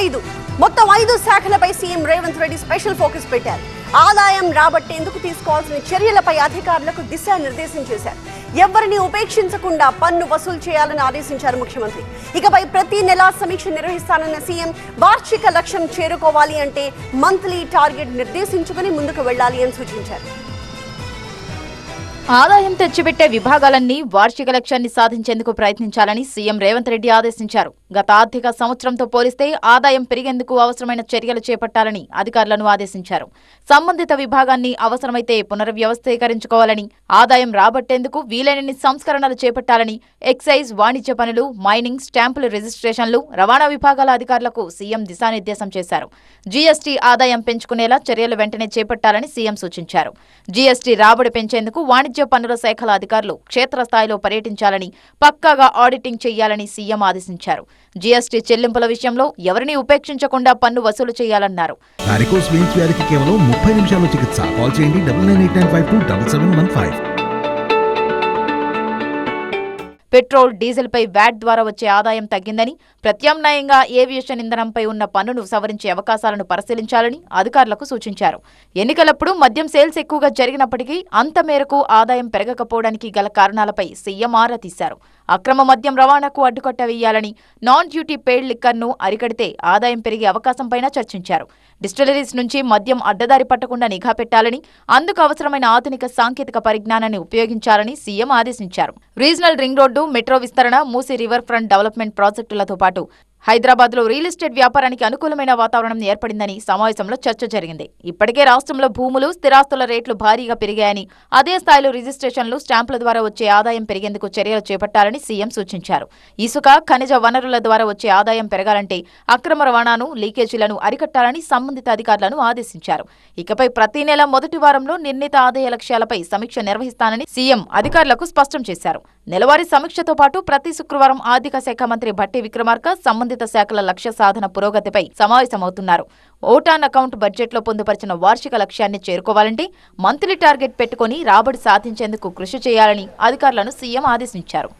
ఐదు. మొత్తం ఐదు శాఖలపై CM Revanth Reddy special focus పెట్టారు. ఆదాయం రాబట్టేందుకు తీసుకోవాల్సిన చర్యలపై అధికారులకు దిశానిర్దేశం చేశారు. ఎవరిని ఉపేక్షించకుండా పన్ను వసూలు చేయాలని ఆదేశించారు ముఖ్యమంత్రి. ఇకపై ప్రతి నెలా సమీక్ష నిర్వహిస్తానన్న సీఎం వార్షిక లక్ష్యం చేరుకోవాలి అంటే మంత్లీ టార్గెట్ నిర్దేశించుకుని ముందుకు వెళ్ళాలి అని సూచించారు. ఆదాయం తెచ్చిపెట్టే విభాగాలన్నీ వార్షిక లక్ష్యాన్ని సాధించేందుకు ప్రయత్నించాలని సీఎం రేవంత్ రెడ్డి ఆదేశించారు. గత ఆర్థిక సంవత్సరంతో పోలిస్తే ఆదాయం పెరిగేందుకు అవసరమైన చర్యలు చేపట్టాలని అధికారులను ఆదేశించారు. సంబంధిత విభాగాన్ని అవసరమైతే పునర్వ్యవస్థీకరించుకోవాలని ఆదాయం రాబట్టేందుకు వీలైనన్ని సంస్కరణలు చేపట్టాలని ఎక్సైజ్ వాణిజ్య పనులు మైనింగ్ స్టాంపుల రిజిస్ట్రేషన్లు రవాణా విభాగాల అధికారులకు సీఎం దిశానిర్దేశం చేశారు. జీఎస్టీ ఆదాయం పెంచుకునేలా చర్యలు వెంటనే చేపట్టాలని సీఎం సూచించారు. జీఎస్టీ రాబడి పెంచేందుకు వాణిజ్య పన్నుల శాఖల అధికారులు క్షేత్రస్థాయిలో పర్యటించాలని పక్కాగా ఆడిటింగ్ చేయాలని సీఎం ఆదేశించారు. జీఎస్టీ చెల్లింపుల విషయంలో ఎవరిని ఉపేక్షించకుండా పన్ను వసూలు చేయాలన్నారు. కేవలం ముప్పై చికిత్స. కాల్ చేయండి పెట్రోల్ డీజిల్పై వ్యాట్ ద్వారా వచ్చే ఆదాయం తగ్గిందని ప్రత్యామ్నాయంగా ఏవియేషన్ ఇంధనంపై ఉన్న పన్నును సవరించే అవకాశాలను పరిశీలించాలని అధికారులకు సూచించారు. ఎన్నికలప్పుడు మద్యం సేల్స్ ఎక్కువగా జరిగినప్పటికీ అంత మేరకు ఆదాయం పెరగకపోవడానికి గల కారణాలపై సీఎం ఆరా తీశారు. అక్రమ మద్యం రవాణాకు అడ్డుకట్ట వేయాలని నాన్ డ్యూటీ పెయిడ్ లిక్కర్ను అరికడితే ఆదాయం పెరిగే అవకాశంపైన చర్చించారు. డిస్టిలరీస్ నుంచి మద్యం అడ్డదారి పట్టకుండా నిఘా పెట్టాలని అందుకు అవసరమైన ఆధునిక సాంకేతిక పరిజ్ఞానాన్ని ఉపయోగించాలని సీఎం ఆదేశించారు. రీజనల్ రింగ్ రోడ్డు మెట్రో విస్తరణ మూసీ రివర్ ఫ్రంట్ డెవలప్మెంట్ ప్రాజెక్టులతో పాటు హైదరాబాద్లో రియల్ ఎస్టేట్ వ్యాపారానికి అనుకూలమైన వాతావరణం ఏర్పడిందని సమావేశంలో చర్చ జరిగింది. ఇప్పటికే రాష్ట్రంలో భూములు స్థిరాస్తుల రేట్లు భారీగా పెరిగాయని అదే స్థాయిలో రిజిస్ట్రేషన్లు స్టాంపుల ద్వారా వచ్చే ఆదాయం పెరిగేందుకు చర్యలు చేపట్టాలని సీఎం సూచించారు. ఇసుక ఖనిజ వనరుల ద్వారా వచ్చే ఆదాయం పెరగాలంటే అక్రమ రవాణాను లీకేజీలను అరికట్టాలని సంబంధిత అధికారులను ఆదేశించారు. ఇకపై ప్రతి నెల మొదటి వారంలో నిర్ణీత ఆదాయ లక్ష్యాలపై సమీక్ష నిర్వహిస్తానని సీఎం అధికారులకు స్పష్టం చేశారు. నెలవారీ సమీక్షతో పాటు ప్రతి శుక్రవారం ఆర్థిక శాఖ మంత్రి భట్టి విక్రమార్క సంబంధిత శాఖల లక్ష్య సాధన పురోగతిపై సమావేశమవుతున్నారు. ఓటాన్ అకౌంట్ బడ్జెట్లో పొందుపరిచిన వార్షిక లక్ష్యాన్ని చేరుకోవాలంటే మంత్లీ టార్గెట్ పెట్టుకుని రాబడి సాధించేందుకు కృషి చేయాలని అధికారులను సీఎం ఆదేశించారు.